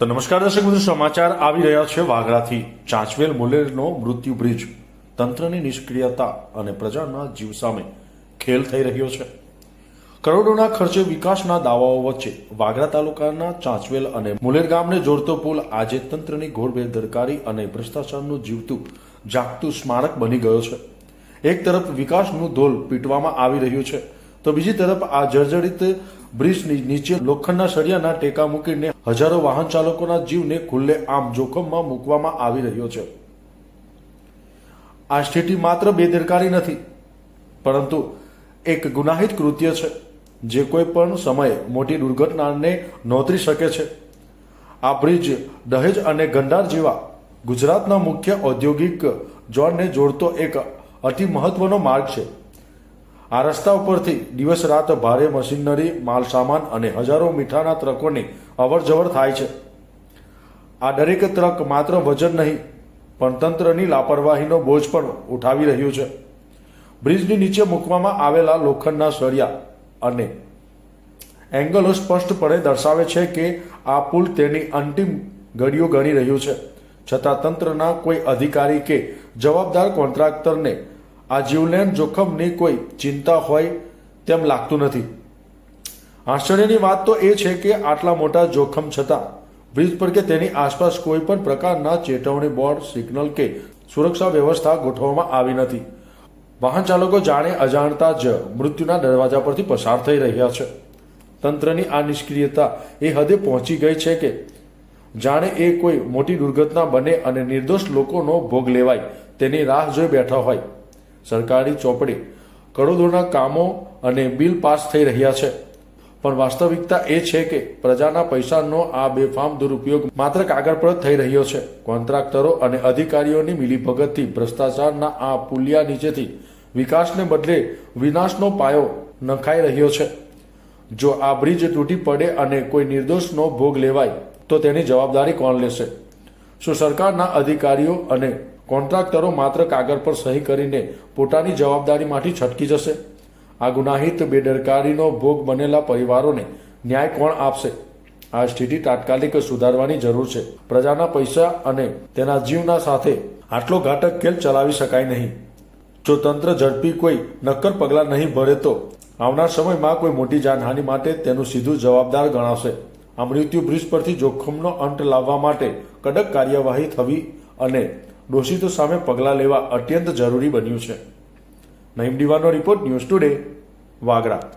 તો નમસ્કાર દર્શક મિત્રો, સમાચાર આવી રહ્યા છે વાગરાથી ચાંચવેલ મુલેરનો મૃત્યુ બ્રિજ. તંત્રની નિષ્ક્રિયતા અને પ્રજાના જીવ સામે ખેલ થઈ રહ્યો છે. કરોડોના ખર્ચે વિકાસના દાવાઓ વચ્ચે વાગરા તાલુકાના ચાંચવેલ અને મુલેર ગામને જોડતો પુલ આજે તંત્રની ઘોર બેદરકારી અને ભ્રષ્ટાચારનું જીવતું, જાગતું સ્મારક બની ગયો છે. એક તરફ વિકાસનું ધોલ પીટવામાં આવી રહ્યું છે, તો બીજી તરફ આ જર્જરિત બ્રિજની નીચે લોખંડના સળિયાના ટેકા મૂકીને હજારો વાહન ચાલકોના જીવને ખુલ્લે આમ જોખમમાં મૂકવામાં આવી રહ્યો છે. આ સ્થિતિ માત્ર બેદરકારી નથી, પરંતુ એક ગુનાહિત કૃત્ય છે, જે કોઈ પણ સમયે મોટી દુર્ઘટનાને નોતરી શકે છે. આ બ્રિજ દહેજ અને ગંડાર જેવા ગુજરાતના મુખ્ય ઔદ્યોગિક ઝોનને જોડતો એક અતિ મહત્વનો માર્ગ છે. આ રસ્તા ઉપરથી દિવસ રાત ભારે મશીનરી માલ સામાન અને હજારો મીઠાના ટ્રકોની અવર જવર થાય છે. આ દરેક ટ્રક માત્ર વજન નહીં, પણ તંત્રની લાપરવાહીનો બોજ પણ ઉઠાવી રહ્યું છે. બ્રિજની નીચે મૂકવામાં આવેલા લોખંડના સળિયા અને એંગલો સ્પષ્ટપણે દર્શાવે છે કે આ પુલ તેની અંતિમ ઘડીઓ ગણી રહ્યું છે. છતાં તંત્રના કોઈ અધિકારી કે જવાબદાર કોન્ટ્રાક્ટરને આ જીવલેણ જોખમની કોઈ ચિંતા હોય તેમ લાગતું નથી. આશ્ચર્યની વાત તો એ છે કે આટલા મોટા જોખમ છતાં બ્રિજ પર કે તેની આસપાસ કોઈ પણ પ્રકારના ચેતવણી બોર્ડ, સિગ્નલ કે સુરક્ષા વ્યવસ્થા ગોઠવવામાં આવી નથી. વાહન ચાલકો જાણે અજાણતા જ મૃત્યુના દરવાજા પરથી પસાર થઈ રહ્યા છે. તંત્રની આ નિષ્ક્રિયતા એ હદે પહોંચી ગઈ છે કે જાણે એ કોઈ મોટી દુર્ઘટના બને અને નિર્દોષ લોકોનો ભોગ લેવાય તેની રાહ જોઈ બેઠા હોય. સરકારી ચોપડી, કરોડોના કામો અને બિલ પાસ થઈ રહ્યા છે. પણ વાસ્તવિકતા એ છે કે પ્રજાના પૈસાનો આ બેફામ દુરુપયોગ માત્ર કાગળ પર થઈ રહ્યો છે. કોન્ટ્રાક્ટરો અને અધિકારીઓની મિલીભગતથી ભ્રષ્ટાચારના આ પુલિયા નીચેથી વિકાસને બદલે વિનાશનો પાયો નખાઈ રહ્યો છે. જો આ બ્રિજ તૂટી પડે અને કોઈ નિર્દોષનો ભોગ લેવાય, તો તેની જવાબદારી કોણ લેશે? શું સરકારના અધિકારીઓ અને કોન્ટ્રાક્ટરો માત્ર કાગળ પર સહી કરીને પોતાની જવાબદારીમાંથી છટકી જશે. આ ગુનાહિત બેદરકારીનો ભોગ બનેલા પરિવારોને ન્યાય કોણ આપશે? આ સ્થિતિ તાત્કાલિક સુધારવાની જરૂર છે. પ્રજાના પૈસા અને તેના જીવના સાથે આટલો ઘાતક ખેલ ચલાવી શકાય નહીં. જો તંત્ર ઝડપી કોઈ નક્કર પગલાં નહીં ભરે તો આવનાર સમયમાં કોઈ મોટી જાનહાનિ માટે તેનું સીધું જવાબદાર ગણાશે. આ મૃત્યુ બ્રિજ પરથી જોખમનો અંત લાવવા માટે કડક કાર્યવાહી થવી અને દોષિતો સામે પગલાં લેવા અત્યંત જરૂરી બન્યું છે. નઈમ દીવાનો રિપોર્ટ ન્યૂઝ ટુડે વાગરા.